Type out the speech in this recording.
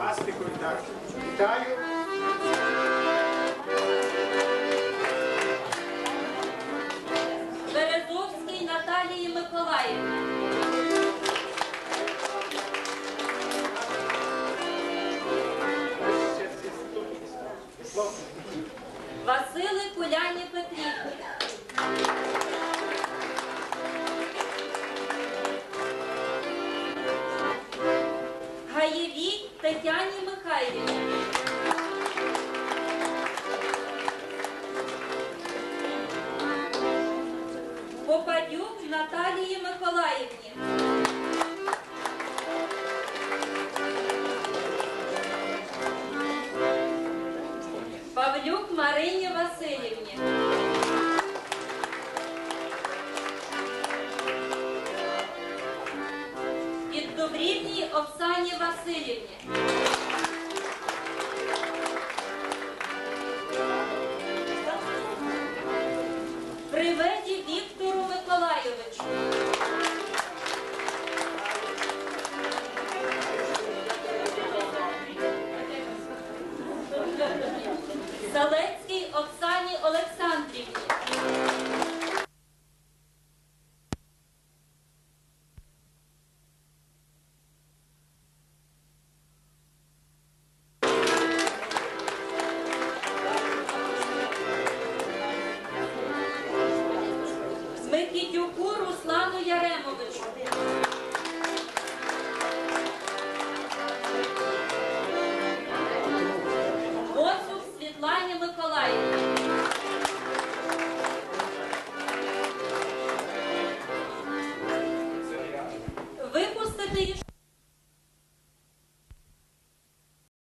пластикові. Так. Вітаю. Березовській Наталії Миколаївні. Всі тут. Петрівні. Тетяні Михайлівні. Попадюк Наталії Миколаївні. Павлюк Марині Васильівні. Добрівній Оксані Васильівні. Приведі Віктору Миколайовичу. Залецькій Оксані Олександрівні. Нікітюку Руслану Яремовичу. Боцюк Світлані Миколаївні. Випустити